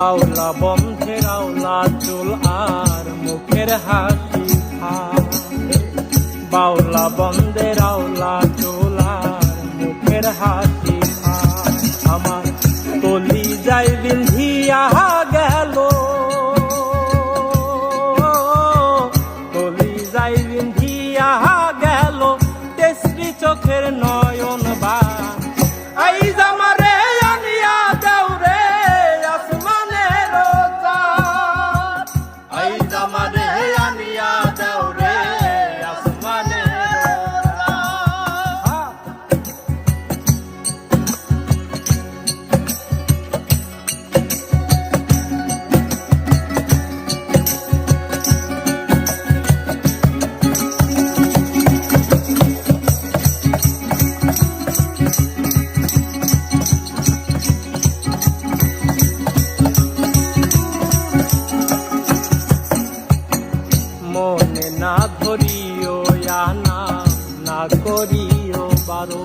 আওলা বন্ধের আওলা চুল আর মুখের হাসি বাউলা বন্ধের আওলা চুল আর মুখের হাসি আমার তলি যাই বিন্ধিয়া গেল। তলি যাই বিন্ধিয়া না ধরিও আনা না করিও বারো।